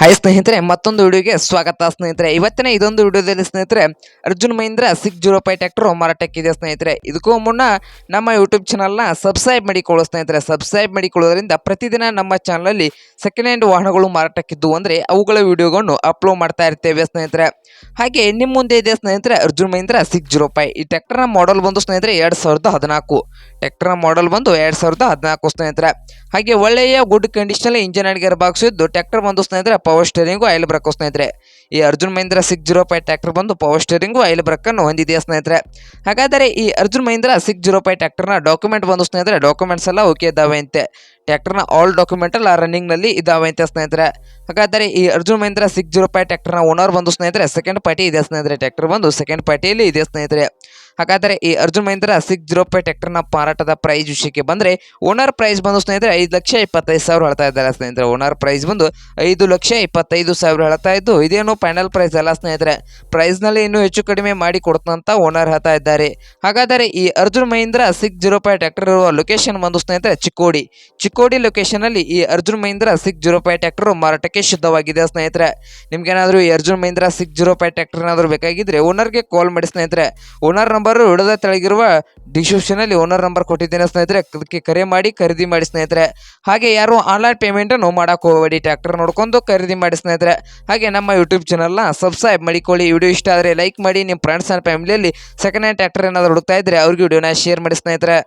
Hi ಸ್ನೇಹಿತರೆ, ಮತ್ತೊಂದು ವಿಡಿಯೋಗೆ ಸ್ವಾಗತ ಸ್ನೇಹಿತರೆ. ಇವತ್ತಿನ ಇದೊಂದು ವಿಡಿಯೋದಲ್ಲಿ ಸ್ನೇಹಿತರೆ, Arjun Mahindra six zero five tractor ಮಾರಾಟಕ್ಕಿದೆ ಸ್ನೇಹಿತರೆ. ಇದಕ್ಕೂ ಮುನ್ನ ನಮ್ಮ ಯೂಟ್ಯೂಬ್ ಚಾನಲ್ನ ಸಬ್ಸ್ಕ್ರೈಬ್ ಮಾಡಿಕೊಳ್ಳೋ ಸ್ನೇಹಿತರೆ ಸಬ್ಸ್ಕ್ರೈಬ್ ಮಾಡಿಕೊಳ್ಳೋದ್ರಿಂದ ಪ್ರತಿದಿನ ನಮ್ಮ ಚಾನಲಲ್ಲಿ ಸೆಕೆಂಡ್ ಹ್ಯಾಂಡ್ ವಾಹನಗಳು ಮಾರಾಟಕ್ಕಿದ್ದು ಅಂದರೆ ಅವುಗಳ ವಿಡಿಯೋಗಳನ್ನು ಅಪ್ಲೋಡ್ ಮಾಡ್ತಾ ಇರ್ತೇವೆ ಸ್ನೇಹಿತರೆ. ಹಾಗೆ ನಿಮ್ಮ ಮುಂದೆ ಇದೆ ಸ್ನೇಹಿತರೆ Arjun Mahindra six zero five ಈ ಟ್ಯಾಕ್ಟರ್ನ ಮಾಡಲ್ ಬಂದು ಸ್ನೇಹಿತರೆ ಎರಡು ಸಾವಿರದ ಹದಿನಾಲ್ಕು. ಟ್ಯಾಕ್ಟರ್ನ ಮಾಡಲ್ ಬಂದು ಎರಡು ಸಾವಿರದ ಹದಿನಾಲ್ಕು ಸ್ನೇಹಿತರೆ. ಹಾಗೆ ಒಳ್ಳೆಯ ಗುಡ್ ಕಂಡೀಷನಲ್ಲಿ ಇಂಜಿನ್ ಅಂಡ್ ಗೇರ್ ಬಾಕ್ಸ್ ಇದ್ದು ಟ್ಯಾಕ್ಟರ್ ಬಂದು ಸ್ನೇಹಿತರೆ ಪವರ್ ಸ್ಟೇರಿಂಗು ಆಯಿಲ್ ಬ್ರಕ್ ಸ್ನೇಹಿತರೆ. ಈ Arjun Mahindra six zero five tractor ಬಂದು ಪವರ್ ಸ್ಟೇರಿಂಗು ಆಯಿಲ್ ಬ್ರಕ್ಕನ್ನು ಹೊಂದಿದೆ ಸ್ನೇಹಿತರೆ? ಹಾಗಾದರೆ ಈ Arjun Mahindra six zero five ಟ್ರ್ಯಾಕ್ಟರ್ನ ಡಾಕ್ಯುಮೆಂಟ್ ಬಂದು ಸ್ನೇಹಿತರೆ ಡಾಕ್ಯುಮೆಂಟ್ಸ್ ಎಲ್ಲ ಓಕೆ ಇದ್ದಾವೆ ಅಂತೆ. ಟ್ರ್ಯಾಕ್ಟರ್ನ ಆಲ್ ಡಾಕ್ಯುಮೆಂಟ್ ಎಲ್ಲ ರನ್ನಿಂಗ್ನಲ್ಲಿ ಇದಾವೆ ಅಂತೆ ಸ್ನೇಹಿತರೆ. ಹಾಗಾದರೆ ಈ Arjun Mahindra six zero five ಟ್ರ್ಯಾಕ್ಟರ್ನ ಓನರ್ ಬಂದು ಸ್ನೇಹಿತರೆ ಸೆಕೆಂಡ್ ಪಾರ್ಟಿ ಇದೆ ಸ್ನೇಹಿತರೆ. ಟ್ಯಾಕ್ಟರ್ ಬಂದು ಸೆಕೆಂಡ್ ಪಾರ್ಟಿಯಲ್ಲಿ ಇದೆ ಸ್ನೇಹಿತರೆ. ಹಾಗಾದರೆ ಈ Arjun Mahindra six zero five ಟ್ರ್ಯಾಕ್ಟರ್ನ ಮಾರಾಟದ ಪ್ರೈಸ್ ವಿಷಯಕ್ಕೆ ಬಂದರೆ ಓನರ್ ಪ್ರೈಸ್ ಬಂದು ಸ್ನೇಹಿತರೆ ಐದು ಲಕ್ಷ ಇಪ್ಪತ್ತೈದು ಸಾವಿರ ಹೇಳ್ತಾ ಇದ್ದಾರೆ ಸ್ನೇಹಿತರೆ. ಓನರ್ ಪ್ರೈಸ್ ಬಂದು ಐದು ಲಕ್ಷ ಇಪ್ಪತ್ತೈದು ಸಾವಿರ ಹೇಳ್ತಾ ಇದ್ದು, ಇದೇನು ಫೈನಲ್ ಪ್ರೈಸ್ ಅಲ್ಲ ಸ್ನೇಹಿತರೆ. ಪ್ರೈಸ್ನಲ್ಲಿ ಇನ್ನೂ ಹೆಚ್ಚು ಕಡಿಮೆ ಮಾಡಿ ಕೊಡ್ತಂತ ಓನರ್ ಹೇಳ್ತಾ ಇದ್ದಾರೆ. ಹಾಗಾದರೆ ಈ Arjun Mahindra six zero five tractor ಇರುವ ಲೊಕೇಶನ್ ಬಂದು ಸ್ನೇಹಿತರೆ ಚಿಕ್ಕೋಡಿ. ಚಿಕ್ಕೋಡಿ ಲೊಕೇಶನ್ ಅಲ್ಲಿ ಈ Arjun Mahindra six zero five tractor ಮಾರಾಟಕ್ಕೆ ಸಿದ್ಧವಾಗಿದೆ ಸ್ನೇಹಿತರೆ. ನಿಮ್ಗೇನಾದರೂ ಈ Arjun Mahindra six zero five tractor ಏನಾದರೂ ಬೇಕಾಗಿದ್ರೆ ಓನರ್ಗೆ ಕಾಲ್ ಮಾಡಿ ಸ್ನೇಹಿತರೆ. ಓನರ್ ನಂಬರ್ ಹಿಡಿದ ತೆಳಗಿರುವ ಡಿಸ್ಕ್ರಿಪ್ಷನ್ ಅಲ್ಲಿ ಓನರ್ ನಂಬರ್ ಕೊಟ್ಟಿದ್ದೇನೆ ಸ್ನೇಹಿತರೆ. ಅದಕ್ಕೆ ಕರೆ ಮಾಡಿ, ಖರೀದಿ ಮಾಡಿ ಸ್ನೇಹಿತರೆ. ಹಾಗೆ ಯಾರು ಆನ್ಲೈನ್ ಪೇಮೆಂಟ್ ಮಾಡೋಕೆ ಹೋಗಬೇಡಿ, ಟ್ರ್ಯಾಕ್ಟರ್ ನೋಡ್ಕೊಂಡು ಖರೀದಿ ಮಾಡಿ ಸ್ನೇಹಿತರೆ. ಹಾಗೆ ನಮ್ಮ ಯೂಟ್ಯೂಬ್ ಚಾನಲ್ನ ಸಬ್ಸ್ಕ್ರೈಬ್ ಮಾಡಿಕೊಳ್ಳಿ. ವಿಡಿಯೋ ಇಷ್ಟ ಆದರೆ ಲೈಕ್ ಮಾಡಿ. ನಿಮ್ಮ ಫ್ರೆಂಡ್ಸ್ ಆ್ಯಂಡ್ ಫ್ಯಾಮಿಲಿಯಲ್ಲಿ ಸೆಕೆಂಡ್ ಹ್ಯಾಂಡ್ ಟ್ರ್ಯಾಕ್ಟರ್ ಏನಾದರೂ ಹುಡುಕ್ತಾ ಇದ್ದರೆ ಅವ್ರಿಗೆ ವಿಡಿಯೋನ ಶೇರ್ ಮಾಡಿ ಸ್ನೇಹಿತರೆ.